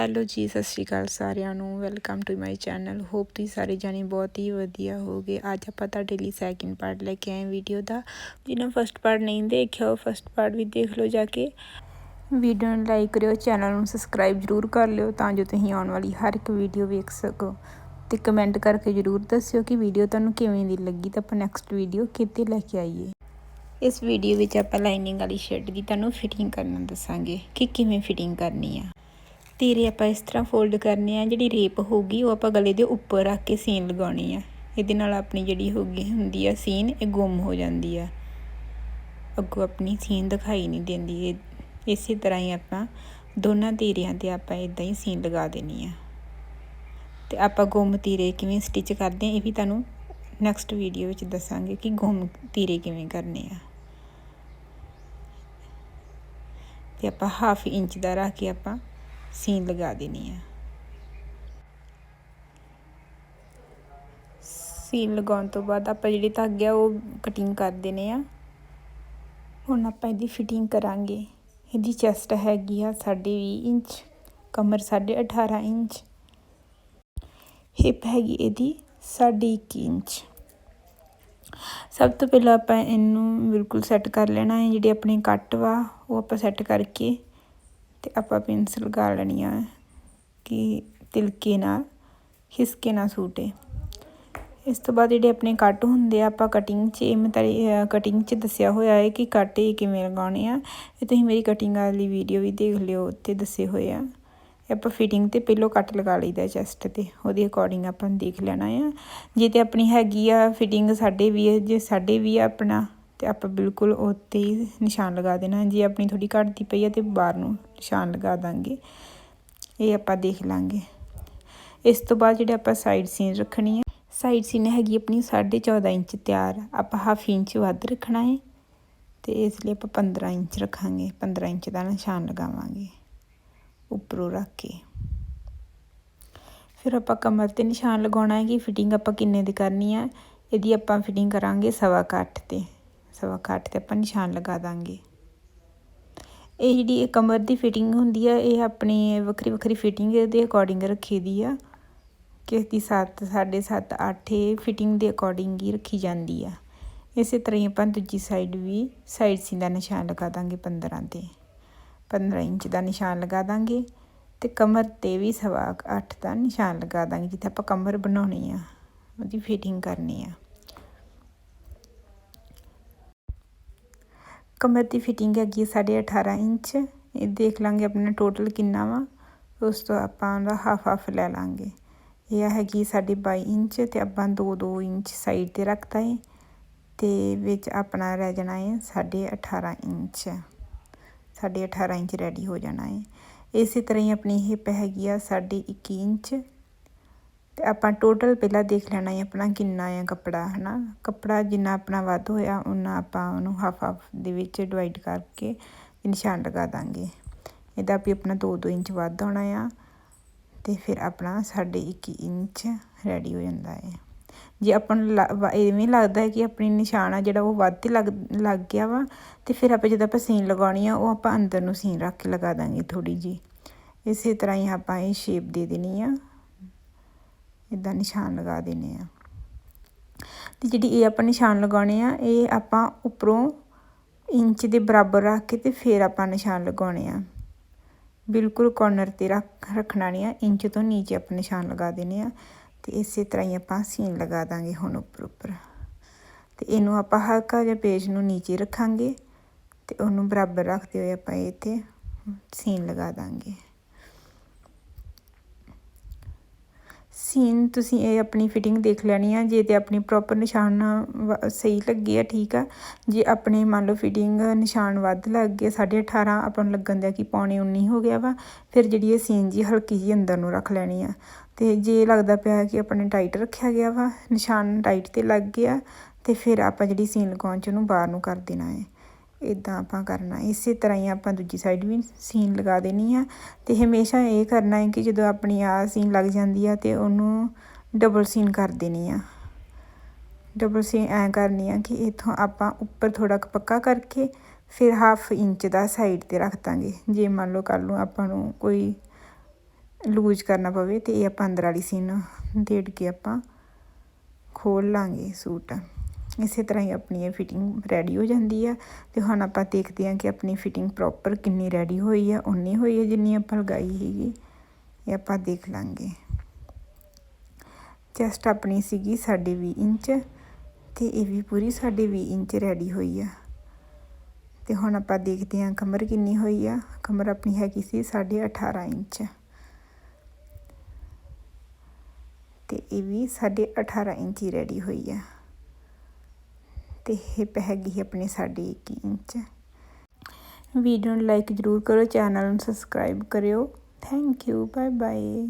Hello ਜੀ ਸਤਿ ਸ਼੍ਰੀ ਅਕਾਲ ਸਾਰਿਆਂ ਨੂੰ। Welcome to my channel hope ਤੁਸੀਂ ਸਾਰੇ ਜਾਣੇ ਬਹੁਤ ਹੀ ਵਧੀਆ ਹੋਗੇ ਅੱਜ ਆਪਾਂ ਤੁਹਾਡੇ ਲਈ ਸੈਕਿੰਡ ਪਾਰਟ ਲੈ ਕੇ ਆਏ ਵੀਡੀਓ ਦਾ। ਜਿਹਨਾਂ ਫਸਟ ਪਾਰਟ ਨਹੀਂ ਦੇਖਿਆ, ਉਹ ਫਸਟ ਪਾਰਟ ਵੀ ਦੇਖ ਲਓ ਜਾ ਕੇ। ਵੀਡੀਓ ਨੂੰ ਲਾਈਕ ਕਰਿਓ ਚੈਨਲ ਨੂੰ ਸਬਸਕ੍ਰਾਈਬ ਜ਼ਰੂਰ ਕਰ ਲਿਓ ਤਾਂ ਜੋ ਤੁਸੀਂ ਆਉਣ ਵਾਲੀ ਹਰ ਇੱਕ ਵੀਡੀਓ ਵੇਖ ਸਕੋ। ਤੇ ਕਮੈਂਟ ਕਰਕੇ ਜ਼ਰੂਰ ਦੱਸਿਓ ਕਿ ਵੀਡੀਓ ਤੁਹਾਨੂੰ ਕਿਵੇਂ ਦੀ ਲੱਗੀ ਤਾਂ ਆਪਾਂ ਨੈਕਸਟ ਵੀਡੀਓ ਕਿਤੇ ਲੈ ਕੇ ਆਈਏ। ਇਸ ਵੀਡੀਓ ਵਿੱਚ ਆਪਾਂ ਲਾਈਨਿੰਗ ਵਾਲੀ ਸ਼ਰਟ ਦੀ ਤੁਹਾਨੂੰ ਫਿਟਿੰਗ ਕਰਨਾ ਦੱਸਾਂਗੇ ਕਿ ਕਿਵੇਂ ਫਿਟਿੰਗ ਕਰਨੀ ਆ। ਤੀਰੇ ਆਪਾਂ ਇਸ ਤਰ੍ਹਾਂ ਫੋਲਡ ਕਰਨੇ ਆ, ਜਿਹੜੀ ਰੇਪ ਹੋਊਗੀ, ਉਹ ਆਪਾਂ ਗਲੇ ਦੇ ਉੱਪਰ ਰੱਖ ਕੇ ਸੀਨ ਲਗਾਉਣੀ ਆ। ਇਹਦੇ ਨਾਲ ਆਪਣੀ ਜਿਹੜੀ ਹੋਗੀ ਹੁੰਦੀ ਆ ਸੀਨ ਇਹ ਗੁੰਮ ਹੋ ਜਾਂਦੀ ਆ। ਅੱਗੋਂ ਆਪਣੀ ਸੀਨ ਦਿਖਾਈ ਨਹੀਂ ਦਿੰਦੀ। ਇਹ, ਇਸੇ ਤਰ੍ਹਾਂ ਹੀ ਆਪਾਂ ਦੋਨਾਂ ਤੀਰਿਆਂ ਤੇ ਆਪਾਂ ਇਦਾਂ ਹੀ ਸੀਨ ਲਗਾ ਦੇਣੀ ਆ। ਤੇ ਆਪਾਂ ਗੁੰਮ ਤੀਰੇ ਕਿਵੇਂ ਸਟਿਚ ਕਰਦੇ ਆ, ਇਹ ਵੀ ਤੁਹਾਨੂੰ ਨੈਕਸਟ ਵੀਡੀਓ ਵਿੱਚ ਦੱਸਾਂਗੇ ਕਿ ਗੁੰਮ ਤੀਰੇ ਕਿਵੇਂ ਕਰਨੇ ਆ। ਤੇ ਆਪਾਂ ਹਾਫ ਇੰਚ ਦਾ ਰੱਖ ਕੇ ਆਪਾਂ ਸੀਨ ਲਗਾ ਦੇਣੀ ਹੈ ਸੀਨ ਲਗਾਉਣ ਤੋਂ ਬਾਅਦ ਆਪਾਂ ਜਿਹੜੇ ਧਾਗੇ ਆ, ਉਹ ਕਟਿੰਗ ਕਰ ਦੇਣੇ ਆ। ਹੁਣ ਆਪਾਂ ਇਹਦੀ ਫਿਟਿੰਗ ਕਰਾਂਗੇ। ਇਹਦੀ ਚੈਸਟ ਹੈਗੀ ਆ 20 ਇੰਚ, ਕਮਰ 18.5 ਇੰਚ। ਹਿਪ ਹੈਗੀ ਇਹਦੀ 1.5 ਇੰਚ। ਸਭ ਤੋਂ ਪਹਿਲਾਂ ਆਪਾਂ ਇਹਨੂੰ ਬਿਲਕੁਲ ਸੈੱਟ ਕਰ ਲੈਣਾ ਹੈ, ਜਿਹੜੀ ਆਪਣੀ ਕੱਟ ਵਾ, ਉਹ ਆਪਾਂ ਸੈੱਟ ਕਰਕੇ ਤੇ ਆਪਾਂ ਪਿੰਸ ਲਗਾ ਲੈਣੀ ਆ ਕਿ ਤਿਲਕੇ ਨਾਲ, ਹਿਸਕੇ ਨਾ ਸੂਟੇ ਇਸ ਤੋਂ ਬਾਅਦ ਜਿਹੜੇ ਆਪਣੇ ਕੱਟ ਹੁੰਦੇ ਆ, ਆਪਾਂ ਕਟਿੰਗ 'ਚ ਮੈਂ ਕਟਿੰਗ 'ਚ ਦੱਸਿਆ ਹੋਇਆ ਹੈ ਕਿ ਕੱਟ ਇਹ ਕਿਵੇਂ ਲਗਾਉਣੇ ਆ। ਇਹ ਤੁਸੀਂ ਮੇਰੀ ਕਟਿੰਗ ਵਾਲੀ ਵੀਡੀਓ ਵੀ ਦੇਖ ਲਿਓ ਉੱਤੇ ਦੱਸੇ ਹੋਏ ਆ। ਆਪਾਂ ਫਿਟਿੰਗ ਤੇ ਪਹਿਲੋਂ ਕੱਟ ਲਗਾ ਲਈਦਾ ਚੈਸਟ ਤੇ, ਉਹਦੇ ਅਕੋਰਡਿੰਗ ਆਪਾਂ ਦੇਖ ਲੈਣਾ ਆ। ਜੇ ਤੇ ਆਪਣੀ ਹੈਗੀ ਆ ਫਿਟਿੰਗ ਸਾਡੇ ਵੀ ਜੇ ਸਾਡੇ ਵੀ ਆ ਆਪਣਾ ਤੇ ਆਪਾਂ ਬਿਲਕੁਲ ਉੱਤੇ ਹੀ ਨਿਸ਼ਾਨ ਲਗਾ ਦੇਣਾ। ਜੇ ਆਪਣੀ ਥੋੜੀ ਘਟਦੀ ਪਈ ਆ ਤੇ ਬਾਹਰ ਨੂੰ ਨਿਸ਼ਾਨ ਲਗਾ ਦਾਂਗੇ। ਇਹ ਆਪਾਂ ਦੇਖ ਲਾਂਗੇ। ਇਸ ਤੋਂ ਬਾਅਦ ਜਿਹੜੇ ਆਪਾਂ ਸਾਈਡ ਸੀਨ ਰੱਖਣੀ ਹੈ ਸਾਈਡ ਸੀਨ ਹੈਗੀ ਆਪਣੀ 14.5 ਇੰਚ ਤਿਆਰ। ਆਪਾਂ ਹਾਫ ਇੰਚ ਵੱਧ ਰੱਖਣਾ ਹੈ ਤੇ ਇਸ ਲਈ ਆਪਾਂ 15 ਇੰਚ ਰੱਖਾਂਗੇ। 15 ਇੰਚ ਦਾ ਨਿਸ਼ਾਨ ਲਗਾਵਾਂਗੇ ਉੱਪਰੋਂ ਰੱਖ ਕੇ। ਫਿਰ ਆਪਾਂ ਕਮਰ ਤੇ ਨਿਸ਼ਾਨ ਲਗਾਉਣਾ ਹੈ ਕਿ ਫਿਟਿੰਗ ਆਪਾਂ ਕਿੰਨੇ ਦੀ ਕਰਨੀ ਆ? ਇਹਦੀ ਆਪਾਂ ਫਿਟਿੰਗ ਕਰਾਂਗੇ ਸਵਾ ਕੱਟ ਤੇ। ਸਵਾ ਕੱਟ ਤੇ ਆਪਾਂ ਨਿਸ਼ਾਨ ਲਗਾ ਦਾਂਗੇ। ਇਹ ਜਿਹੜੀ ਕਮਰ ਦੀ ਫਿਟਿੰਗ ਹੁੰਦੀ ਆ, ਇਹ ਆਪਣੀ ਵੱਖਰੀ ਵੱਖਰੀ ਫਿਟਿੰਗ ਦੇ ਅਕੋਰਡਿੰਗ ਰੱਖੀ ਦੀ ਆ। ਕਿਸ ਦੀ 7 7.5 8 ਫਿਟਿੰਗ ਦੇ ਅਕੋਰਡਿੰਗ ਹੀ ਰੱਖੀ ਜਾਂਦੀ ਆ। ਇਸੇ ਤਰ੍ਹਾਂ ਹੀ ਆਪਾਂ ਦੂਜੀ ਸਾਈਡ ਵੀ ਸਾਈਡ ਸੀ ਦਾ ਨਿਸ਼ਾਨ ਲਗਾ ਦਾਂਗੇ 15 ਤੇ। 15 ਇੰਚ ਦਾ ਨਿਸ਼ਾਨ ਲਗਾ ਦਾਂਗੇ ਤੇ ਕਮਰ ਤੇ ਵੀ ਸਵਾ 8 ਦਾ ਨਿਸ਼ਾਨ ਲਗਾ ਦਾਂਗੇ, ਜਿੱਥੇ ਆਪਾਂ ਕਮਰ ਬਣਾਉਣੀ ਆ, ਉਹਦੀ ਫਿਟਿੰਗ ਕਰਨੀ ਆ। ਕਮਰ ਦੀ ਫਿਟਿੰਗ ਹੈਗੀ 18.5 ਇੰਚ। ਇਹ ਦੇਖ ਲਾਂਗੇ ਆਪਣਾ ਟੋਟਲ ਕਿੰਨਾ ਵਾ। ਉਸ ਤੋਂ ਆਪਾਂ ਉਹਦਾ ਹਾਫ ਹਾਫ ਲੈ ਲਾਂਗੇ। ਇਹ ਹੈਗੀ ਸਾਡੀ 22 ਇੰਚ ਤੇ ਆਪਾਂ 2-2 ਇੰਚ ਸਾਈਡ ਤੇ ਰੱਖਤਾ ਹੈ ਤੇ ਵਿੱਚ ਆਪਣਾ ਰਹਿ ਜਾਣਾ ਹੈ 18.5 ਇੰਚ। ਸਾਡੇ 18 ਇੰਚ ਰੈਡੀ ਹੋ ਜਾਣਾ ਹੈ ਇਸੇ ਤਰ੍ਹਾਂ ਹੀ ਆਪਣੀ ਹਿਪ ਹੈਗੀ ਆ ਸਾਡੇ 21 ਇੰਚ। ਤੇ ਆਪਾਂ ਟੋਟਲ ਪਹਿਲਾਂ ਦੇਖ ਲੈਣਾ ਹੈ ਆਪਣਾ ਕਿੰਨਾ ਹੈ ਕੱਪੜਾ, ਹਨਾ? ਕੱਪੜਾ ਜਿੰਨਾ ਆਪਣਾ ਵੱਧ ਹੋਇਆ ਉਹਨਾਂ ਆਪਾਂ ਉਹਨੂੰ ਹਾਫ ਹਾਫ ਦੇ ਵਿੱਚ ਡਿਵਾਈਡ ਕਰਕੇ ਨਿਸ਼ਾਨ ਲਗਾ ਦਾਂਗੇ। ਇਹਦਾ ਵੀ ਆਪਣਾ 2-2 ਇੰਚ ਵੱਧ ਹੋਣਾ ਆ ਤੇ ਫਿਰ ਆਪਣਾ ਸਾਡੇ 21 ਇੰਚ ਰੈਡੀ ਹੋ ਜਾਂਦਾ ਹੈ। ਜੇ ਆਪਾਂ ਨੂੰ ਐਵੇਂ ਲੱਗਦਾ ਹੈ ਕਿ ਆਪਣੀ ਨਿਸ਼ਾਨ ਆ ਜਿਹੜਾ ਉਹ ਵੱਧ ਲੱਗ ਲੱਗ ਗਿਆ ਵਾ, ਤੇ ਫਿਰ ਆਪਾਂ ਜਦੋਂ ਆਪਾਂ ਸੀਨ ਲਗਾਉਣੀ ਆ, ਉਹ ਆਪਾਂ ਅੰਦਰ ਨੂੰ ਸੀਨ ਰੱਖ ਕੇ ਲਗਾ ਦਾਂਗੇ ਥੋੜੀ ਜੀ ਇਸੇ ਤਰ੍ਹਾਂ ਹੀ ਆਪਾਂ ਇਹ ਸ਼ੇਪ ਦੇ ਦੇਣੀ ਆ। ਇਦਾਂ ਨਿਸ਼ਾਨ ਲਗਾ ਦੇਣੇ ਆ। ਤੇ ਜਿਹੜੀ ਇਹ ਆਪਾਂ ਨਿਸ਼ਾਨ ਲਗਾਉਣੇ ਆ, ਇਹ ਆਪਾਂ ਉੱਪਰੋਂ ਇੰਚ ਦੇ ਬਰਾਬਰ ਰੱਖ ਕੇ ਤੇ ਫਿਰ ਆਪਾਂ ਨਿਸ਼ਾਨ ਲਗਾਉਣੇ ਆ। ਬਿਲਕੁਲ ਕੋਰਨਰ ਤੇ ਰੱਖ, ਰੱਖਣਾ ਨਹੀਂ ਆ, ਇੰਚ ਤੋਂ ਨੀਚੇ ਆਪਾਂ ਨਿਸ਼ਾਨ ਲਗਾ ਦੇਣੇ ਆ। ਤੇ ਇਸੇ ਤਰ੍ਹਾਂ ਹੀ ਆਪਾਂ ਸੀਨ ਲਗਾ ਦਾਂਗੇ ਹੁਣ ਉੱਪਰ ਉੱਪਰ। ਤੇ ਇਹਨੂੰ ਆਪਾਂ ਹਲਕਾ ਜਿਹਾ ਪੇਜ ਨੂੰ ਨੀਚੇ ਰੱਖਾਂਗੇ ਤੇ ਉਹਨੂੰ ਬਰਾਬਰ ਰੱਖਦੇ ਹੋਏ ਆਪਾਂ ਇੱਥੇ ਸੀਨ ਲਗਾ ਦਾਂਗੇ। ਸੀਨ ਤੁਸੀਂ ਇਹ ਆਪਣੀ ਫਿਟਿੰਗ ਦੇਖ ਲੈਣੀ ਆ, ਜੇ ਤੇ ਆਪਣੀ ਪ੍ਰੋਪਰ ਨਿਸ਼ਾਨ ਸਹੀ ਲੱਗੇ ਆ, ਠੀਕ ਆ। ਜੇ ਆਪਣੇ ਮੰਨ ਲਓ ਫਿਟਿੰਗ ਨਿਸ਼ਾਨ ਵੱਧ ਲੱਗ ਗਏ 18.5 ਆਪਾਂ ਨੂੰ ਲੱਗਣ ਦਿਆ ਕਿ ਪੌਣੇ 19 ਹੋ ਗਿਆ ਵਾ, ਫਿਰ ਜਿਹੜੀ ਇਹ ਸੀਨ ਜੀ ਹਲਕੀ ਜੀ ਅੰਦਰ ਨੂੰ ਰੱਖ ਲੈਣੀ ਆ। ਤੇ ਜੇ ਲੱਗਦਾ ਪਿਆ ਕਿ ਆਪਣੇ ਟਾਈਟ ਰੱਖਿਆ ਗਿਆ ਵਾ, ਨਿਸ਼ਾਨ ਟਾਈਟ ਤੇ ਲੱਗ ਗਿਆ, ਤੇ ਫਿਰ ਆਪਾਂ ਜਿਹੜੀ ਸੀਨ ਲਗਾਉਣ ਚ ਉਹਨੂੰ ਬਾਹਰ ਨੂੰ ਕਰ ਦੇਣਾ ਹੈ ਇਦਾਂ ਆਪਾਂ ਕਰਨਾ। ਇਸੇ ਤਰ੍ਹਾਂ ਹੀ ਆਪਾਂ ਦੂਜੀ ਸਾਈਡ ਵੀ ਸੀਨ ਲਗਾ ਦੇਣੀ ਆ ਤੇ ਹਮੇਸ਼ਾ ਇਹ ਕਰਨਾ ਹੈ ਕਿ ਜਦੋਂ ਆਪਣੀ ਆ ਸੀਨ ਲੱਗ ਜਾਂਦੀ ਆ ਤੇ ਉਹਨੂੰ ਡਬਲ ਸੀਨ ਕਰ ਦੇਣੀ ਆ। ਡਬਲ ਸੀਨ ਐ ਕਰਨੀ ਆ ਕਿ ਇਥੋਂ ਆਪਾਂ ਉੱਪਰ ਥੋੜਾ ਪੱਕਾ ਕਰਕੇ ਫਿਰ ਹਾਫ ਇੰਚ ਦਾ ਸਾਈਡ ਤੇ ਰੱਖ ਦਾਂਗੇ। ਜੇ ਮੰਨ ਲਓ ਕੱਲ ਨੂੰ ਆਪਾਂ ਨੂੰ ਕੋਈ ਲੂਜ਼ ਕਰਨਾ ਪਵੇ ਤੇ ਇਹ ਆਪਾਂ ਅੰਦਰ ਵਾਲੀ ਸੀਨ ਦੇੜ ਕੇ ਆਪਾਂ ਖੋਲ ਲਾਂਗੇ ਸੂਟ। ਇਸੇ ਤਰ੍ਹਾਂ ਹੀ ਆਪਣੀ ਇਹ ਫਿਟਿੰਗ ਰੈਡੀ ਹੋ ਜਾਂਦੀ ਆ। ਤੇ ਹੁਣ ਆਪਾਂ ਦੇਖਦੇ ਹਾਂ ਕਿ ਆਪਣੀ ਫਿਟਿੰਗ ਪ੍ਰੋਪਰ ਕਿੰਨੀ ਰੈਡੀ ਹੋਈ ਆ ਉਨੀ ਹੋਈ ਹੈ ਜਿੰਨੀ ਆਪਾਂ ਲਗਾਈ ਸੀਗੀ। ਇਹ ਆਪਾਂ ਦੇਖ ਲਾਂਗੇ। ਚੈਸਟ ਆਪਣੀ ਸੀਗੀ 20 ਇੰਚ ਤੇ ਇਹ ਵੀ ਪੂਰੀ 20 ਇੰਚ ਰੈਡੀ ਹੋਈ ਆ। ਤੇ ਹੁਣ ਆਪਾਂ ਦੇਖਦੇ ਹਾਂ ਕਮਰ ਕਿੰਨੀ ਹੋਈ ਆ। ਕਮਰ ਆਪਣੀ ਹੈਗੀ ਸੀ 18.5 ਇੰਚ। ਤੇ ਇਹ ਵੀ 18.5 ਇੰਚ ਹੀ ਰੈਡੀ ਹੋਈ ਆ। ਤੇ ਹਿਪ ਹੈਗੀ ਆਪਣੀ 21 ਇੰਚ। ਵੀਡੀਓ ਨੂੰ ਲਾਈਕ ਜ਼ਰੂਰ ਕਰੋ, ਚੈਨਲ ਨੂੰ ਸਬਸਕ੍ਰਾਈਬ ਕਰਿਓ। Thank you bye bye